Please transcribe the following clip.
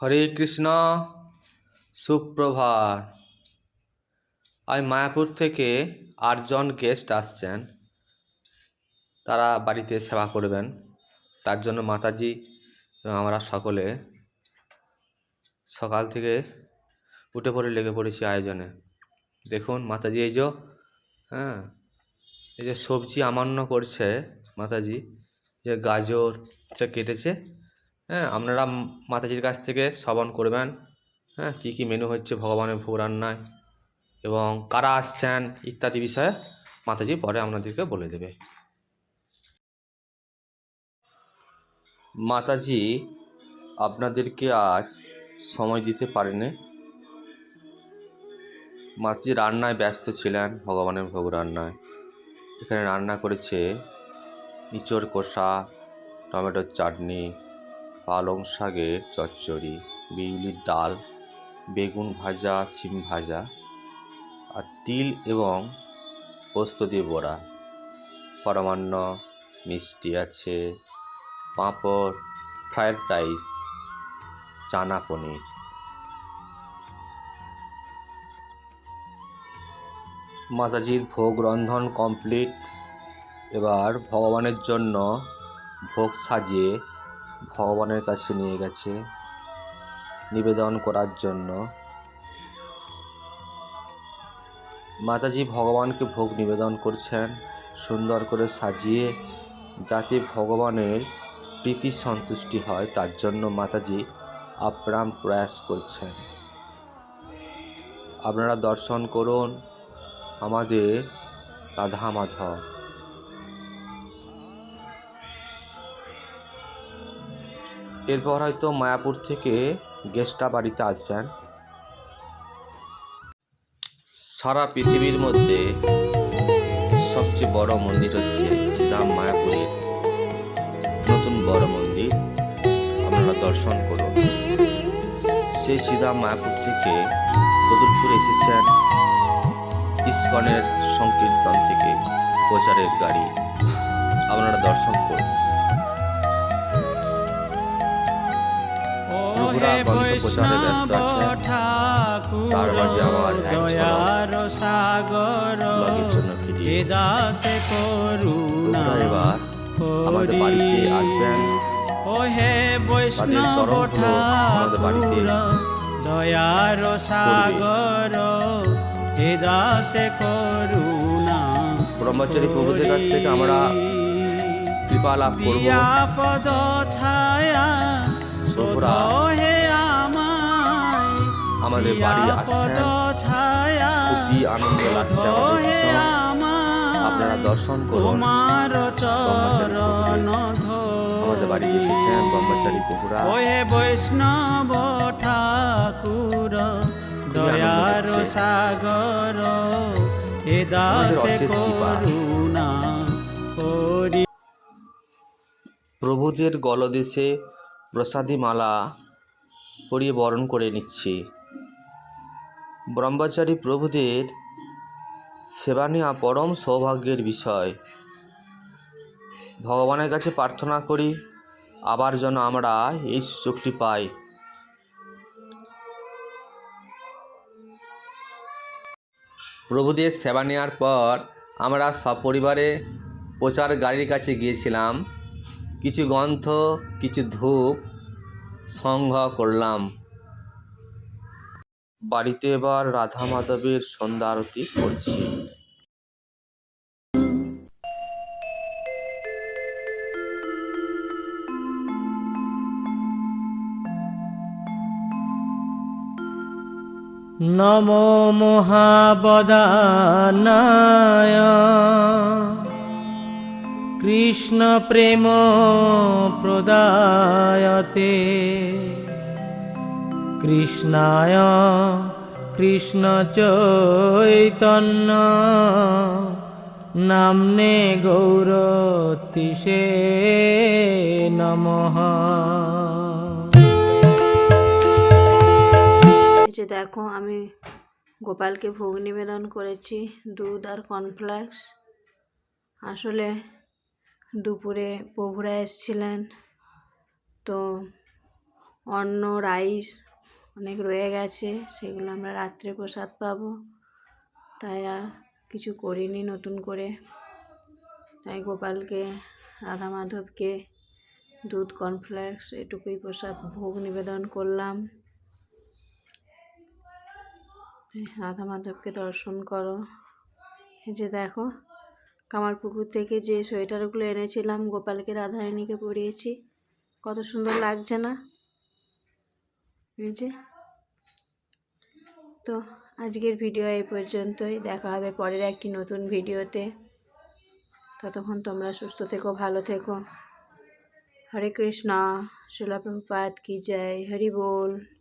হরে কৃষ্ণ সুপ্রভাত আজ মায়াপুর থেকে আটজন গেস্ট আসছেন। তারা বাড়িতে সেবা করবেন। তার জন্য মাতাজি আমরা সকলে সকাল থেকে উঠে পড়ে লেগে পড়েছি আয়োজনে। দেখুন মাতাজি, এই যে হ্যাঁ এই যে সবজি আমান্য করছে মাতাজি, যে গাজর সে কেটেছে হ্যাঁ আপনারা মাতাজির কাছ থেকে শ্রবণ করবেন। হ্যাঁ কী কী মেনু হচ্ছে ভগবানের ভোগ রান্নায় এবং কারা আসছেন ইত্যাদি বিষয়ে মাতাজি পরে আপনাদেরকে বলে দেবে। মাতাজি, আপনাদেরকে আজ সময় দিতে পারেনি। মাতাজি রান্নায় ব্যস্ত ছিলেন ভগবানের ভোগ রান্নায় এখানে রান্না করেছে ইঁচড় কষা, টমেটোর চাটনি পালং শাকের চচ্চড়ি, বিউলির ডাল, বেগুন ভাজা, শিম ভাজা আর তিল এবং পোস্ত দিয়ে বড়া। পরমান্ন মিষ্টি আছে, পাঁপড়, ফ্রায়েড রাইস, চানা পনির। মাতাজির ভোগ রন্ধন কমপ্লিট। এবার ভগবানের জন্য ভোগ সাজিয়ে ভগবানের কাছে নিয়ে গেছে নিবেদন করার জন্য। মাতাজি ভগবানকে ভোগ নিবেদন করছেন, সুন্দর করে সাজিয়ে যাতে ভগবানের প্রীতি সন্তুষ্টি হয়, তার জন্য মাতাজি আপ্রাণ প্রয়াস করছেন। আপনারা দর্শন করুন আমাদের রাধা মাধব এরপর হয়তো মায়াপুর থেকে গেস্টটা বাড়িতে আসবেন। সারা পৃথিবীর মধ্যে সবচেয়ে বড় মন্দির হচ্ছে সীতাম মায়াপুরের। নতুন বড় মন্দির, আপনারা দর্শন করুন। সেই শ্রীধাম মায়াপুর থেকে বদলপুর এসেছেন ইস্কনের সংকীর্তন থেকে প্রচারের গাড়ি। আপনারা দর্শন করুন। প্রভুরা গ্রন্থ প্রচারে ব্যস্ত আছেন তার মাঝে আমার এক সাগর। ব্লগের জন্য ভিডিও দাসে করুণা প্রভুরা এবার আমাদের বাড়িতে আসবেন। ও হে তাদের বৈষ্ণব আমাদের বাড়িতে ঠাকুর দয়ার সাগর। হে দাসে করুণা ব্রহ্মচারী প্রভুদের কাছ থেকে আমরা কৃপা লাভ করব। পদ ছায়া আমায় আমাদের বাড়ি আসছেন। পদ ছায়া। খুবই আনন্দ লাগছে আমাদের হে ভীষণ। আমায় আপনারা দর্শন করুন। তোমার আমাদের বাড়িতে এসেছেন ব্রহ্মচারী ওহে বৈষ্ণব ঠাকুর দয়ার সাগর হে আমাদের দাসে। করুণা প্রভুদের গলদেশে প্রসাদী মালা পরিয়ে বরণ করে নিচ্ছি। ব্রহ্মচারী প্রভুদের সেবা নেওয়া পরম সৌভাগ্যের বিষয়। ভগবানের কাছে প্রার্থনা করি, আবার যেন আমরা এই সুযোগটি পাই। প্রভুদের সেবা নেওয়ার পর আমরা সপরিবারে প্রচার গাড়ির কাছে গিয়েছিলাম। কিছু গ্রন্থ কিছু ধূপ সংগ্রহ করলাম। বাড়িতে এবার রাধা মাধবের সন্ধ্যা আরতি করছি। নমো মহাবদানায়। কৃষ্ণ প্রেম প্রদায়তে। কৃষ্ণায় কৃষ্ণ চৈতন্য, নামনে গৌরতিষে নমঃ। যে দেখো, আমি গোপালকে ভোগ নিবেদন করেছি, দুধ আর কর্নফ্লেক্স আসলে দুপুরে প্রভুরা এসেছিলেন। তো অন্ন, রাইস অনেক রয়ে গেছে, সেগুলো আমরা রাত্রে প্রসাদ পাবো। তাই আর কিছু করিনি নতুন করে। তাই গোপালকে রাধা মাধবকে দুধ কর্নফ্লেক্স এটুকুই প্রসাদ ভোগ নিবেদন করলাম। রাধা মাধবকে দর্শন করো। এই যে দেখো কামারপুকুর থেকে যে সোয়েটারগুলো এনেছিলাম, গোপালকে, রাধারানীকে পরিয়েছি। কত সুন্দর লাগছে না? যে। তো আজকের ভিডিও এই পর্যন্তই। দেখা হবে পরের একটি নতুন ভিডিওতে। ততক্ষণ তোমরা সুস্থ থেকো, ভালো থেকো। হরে কৃষ্ণা, শিলা প্রভুপাত কি জয়, হরি বল।